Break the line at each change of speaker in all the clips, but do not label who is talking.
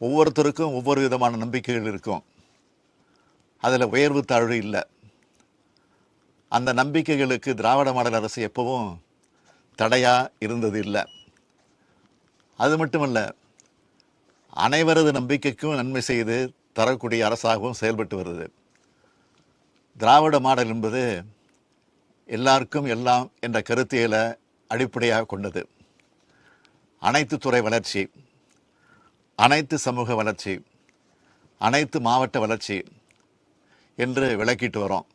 ஒவ்வொருத்தருக்கும் ஒவ்வொரு விதமான நம்பிக்கைகள் இருக்கும். அதில் உயர்வு தாழ்வு இல்லை. அந்த நம்பிக்கைகளுக்கு திராவிட மாடல் அரசு எப்பவும் தடையாக இருந்தது இல்லை. அது மட்டுமல்ல அனைவரது நம்பிக்கைக்கும் நன்மை செய்து தரக்கூடிய அரசாகவும் செயல்பட்டு வருது. திராவிட மாடல் என்பது எல்லாருக்கும் எல்லாம் என்ற கருத்தியலை அடிப்படையாக கொண்டது. அனைத்து துறை வளர்ச்சி அனைத்து சமூக வளர்ச்சி அனைத்து மாவட்ட வளர்ச்சி என்று விளக்கிட்டு வரோம்.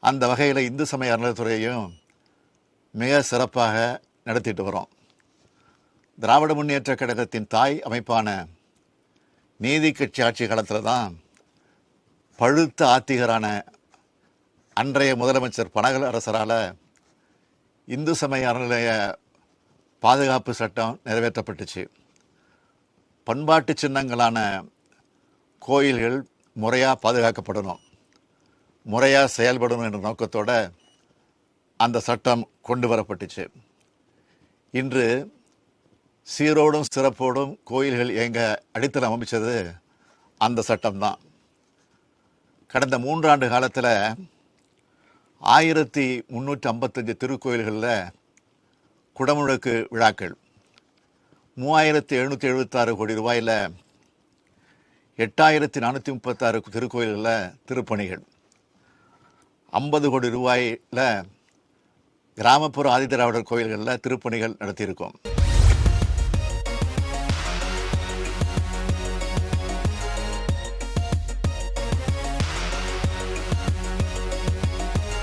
அந்த வகையில் இந்து சமய அறநிலைத்துறையையும் மிக சிறப்பாக நடத்திட்டு வரோம். திராவிட முன்னேற்ற கழகத்தின் தாய் அமைப்பான நீதி கட்சி ஆட்சி காலத்தில் தான் பழுத்த ஆத்திகரான அன்றைய முதலமைச்சர் பனகல் அரசரால் இந்து சமய அறநிலைய பாதுகாப்பு சட்டம் நிறைவேற்றப்பட்டுச்சு. பண்பாட்டு சின்னங்களான கோயில்கள் முறையாக பாதுகாக்கப்படணும் முறையாக செயல்படணும் என்ற நோக்கத்தோட அந்த சட்டம் கொண்டு வரப்பட்டுச்சு. இன்று சீரோடும் சிறப்போடும் கோயில்கள் எங்கள் அடித்தளம் அமைச்சது அந்த சட்டம்தான் கடந்த மூன்றாண்டு காலத்தில் ஆயிரத்தி முந்நூற்றி ஐம்பத்தஞ்சு திருக்கோயில்களில் குடமுழுக்கு விழாக்கள் மூவாயிரத்தி எழுநூற்றி எழுபத்தாறு கோடி ரூபாயில் எட்டாயிரத்தி நானூற்றி முப்பத்தாறு திருக்கோயில்களில் திருப்பணிகள். ஐம்பது கோடி ரூபாயில் கிராமப்புற ஆதிதிராவிடர் கோயில்களில் திருப்பணிகள் நடத்தியிருக்கோம்.